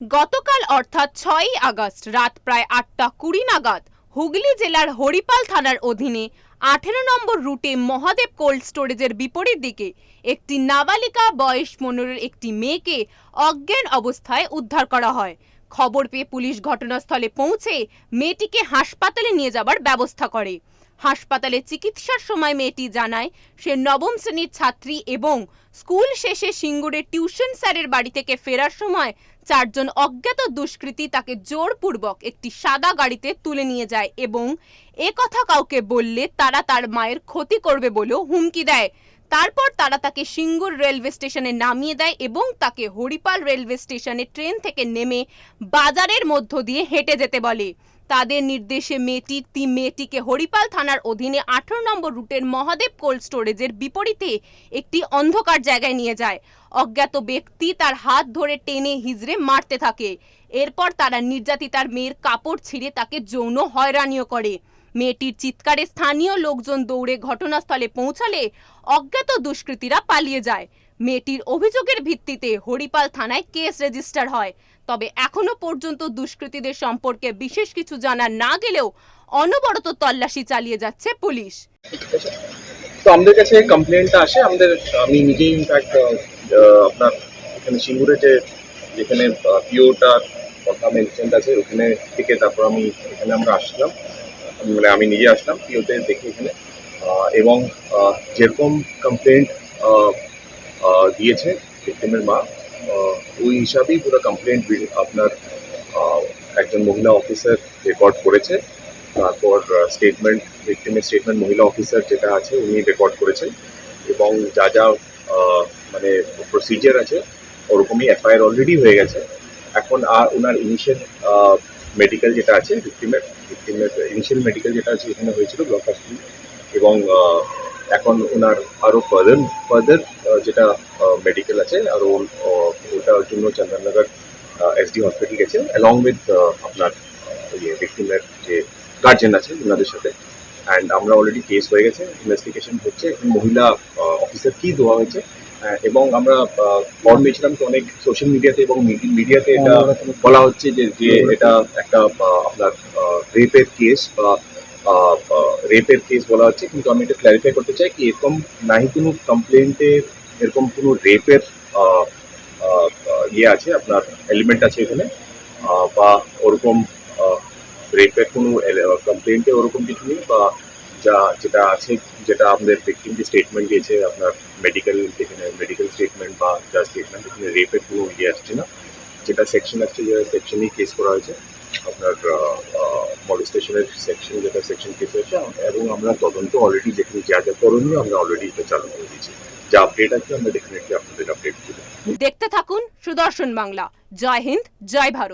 গতকাল অর্থাৎ ছয়ই আগস্ট, রাত প্রায় আটটা কুড়ি নাগাদ, হুগলি জেলার হরিপাল থানার অধীনে আঠেরো নম্বর রুটে মহাদেব কোল্ড স্টোরেজের বিপরীত দিকে একটি নাবালিকা বয়স পনেরোর একটি মেয়েকে অজ্ঞান অবস্থায় উদ্ধার করা হয়। খবর পেয়ে পুলিশ ঘটনাস্থলে পৌঁছে মেয়েটিকে হাসপাতালে নিয়ে যাবার ব্যবস্থা করে। হাসপাতালে চিকিৎসার সময় মেয়েটি জানায়, সে নবম শ্রেণির ছাত্রী এবং স্কুল শেষে সিঙ্গুরের টিউশন স্যারের বাড়ি থেকে ফেরার সময় চারজন অজ্ঞাত দুষ্কৃতী তাকে জোরপূর্বক একটি সাদা গাড়িতে তুলে নিয়ে যায় এবং এ কথা কাউকে বললে তারা তার মায়ের ক্ষতি করবে বলেও হুমকি দেয়। তারপর তারা তাকে সিঙ্গুর রেলওয়ে স্টেশনে নামিয়ে দেয় এবং তাকে হরিপাল রেলওয়ে স্টেশনে ট্রেন থেকে নেমে বাজারের মধ্য দিয়ে হেঁটে যেতে বলে। তাদের নির্দেশে মেয়েটির তি মেয়েটিকে হরিপাল থানার অধীনে আঠারো নম্বর রুটের মহাদেব কোল্ড স্টোরেজের বিপরীতে একটি অন্ধকার জায়গায় নিয়ে যায়। অজ্ঞাত ব্যক্তি তার হাত ধরে টেনে হিজড়ে মারতে থাকে। এরপর তারা নির্যাতিতার মেয়ের কাপড় ছিঁড়ে তাকে যৌন হয়রানিও করে। মেয়েটির চিৎকারে স্থানীয় লোকজন দৌড়ে ঘটনাস্থলে পৌঁছালে অজ্ঞাত দুষ্কৃতীরা পালিয়ে যায়। মেয়েটির অভিযোগের ভিত্তিতে হরিপাল থানায় কেস রেজিস্টার হয়। তবে এখনও পর্যন্ত দুষ্কৃতীদের সম্পর্কে বিশেষ কিছু জানা না গেলেও অনবরত তল্লাশি চালিয়ে যাচ্ছে পুলিশ। তো আমাদের কাছে কমপ্লেনটা আসে। আমাদের, আমি নিজেই ইনফ্যাক্ট আপনার এখানে সিঙ্গুরে যে যেখানে পিওটার কথা মেনশন আছে, ওখানে থেকে তারপর আমি এখানে আমরা আসলাম। মানে আমি নিজে আসলাম পিওতে দেখি এখানে। এবং যেরকম কমপ্লেন্ট দিয়েছে ভিক্টিমের মা ওই হিসাবেই পুরো কমপ্লেন্ট আপনার একজন মহিলা অফিসার রেকর্ড করেছে। তারপর স্টেটমেন্ট ভিক্টিমের স্টেটমেন্ট মহিলা অফিসার যেটা আছে উনি রেকর্ড করেছেন। এবং যা যা মানে প্রসিজার আছে, ওরকমই এফআইআর অলরেডি হয়ে গেছে। এখন আর ওনার ইনিশিয়াল মেডিকেল যেটা আছে ভিক্টিমের ভিক্টিমের ইনিশিয়াল মেডিকেল যেটা আছে এখানে হয়েছিল ব্লক হসপিটাল এবং এখন ওনার আরও ফার্দার ফার্দার যেটা মেডিকেল আছে, আর ও- ও- ওটার জন্য চন্দননগর এসডি হসপিটাল গেছে অ্যালং উইথ আপনার ইয়ে ভিক্টিমের যে গার্জেন আছে, ওনাদের সাথে। অ্যান্ড আমরা অলরেডি কেস হয়ে গেছে ইনভেস্টিগেশন হচ্ছে, মহিলা অফিসার কি দেওয়া হয়েছে এবং আমরা ফর্ম পেয়েছিলাম তো অনেক সোশ্যাল মিডিয়াতে এবং মিডিয়াতে এটা বলা হচ্ছে যে যে এটা একটা আপনার রেপের কেস বা রেপের কেস বলা হচ্ছে। কিন্তু আমি এটা ক্ল্যারিফাই করতে চাই কি এরকম নাই কোনো কমপ্লেন্টের এরকম কোনো রেপের ইয়ে আছে, আপনার এলিমেন্ট আছে এখানে? বা ওরকম রেপের কোনো কমপ্লেন্টে ওরকম কিছু নেই বা যা, যেটা আছে, যেটা আমাদের ভিক্টিম যে স্টেটমেন্ট দিয়েছে, আপনার মেডিকেল যেখানে মেডিকেল স্টেটমেন্ট বা যা স্টেটমেন্ট এখানে রেপের কোনো ইয়ে আসছে না, যেটা সেকশন আসছে, যে সেকশনেই কেস করা হয়েছে, আপনার মলেস্টেশনের সেকশন যেটা সেকশন কেস হয়েছে, এবং আমরা তদন্ত অলরেডি যেখানে যা যা করণীয়, আমরা অলরেডি এটা চালু করে দিয়েছি। যা আপডেট আছে, আমরা ডেফিনেটলি আপনাদের আপডেট দেবো দেখতে থাকুন সুদর্শন বাংলা। জয় হিন্দ, জয় ভারত।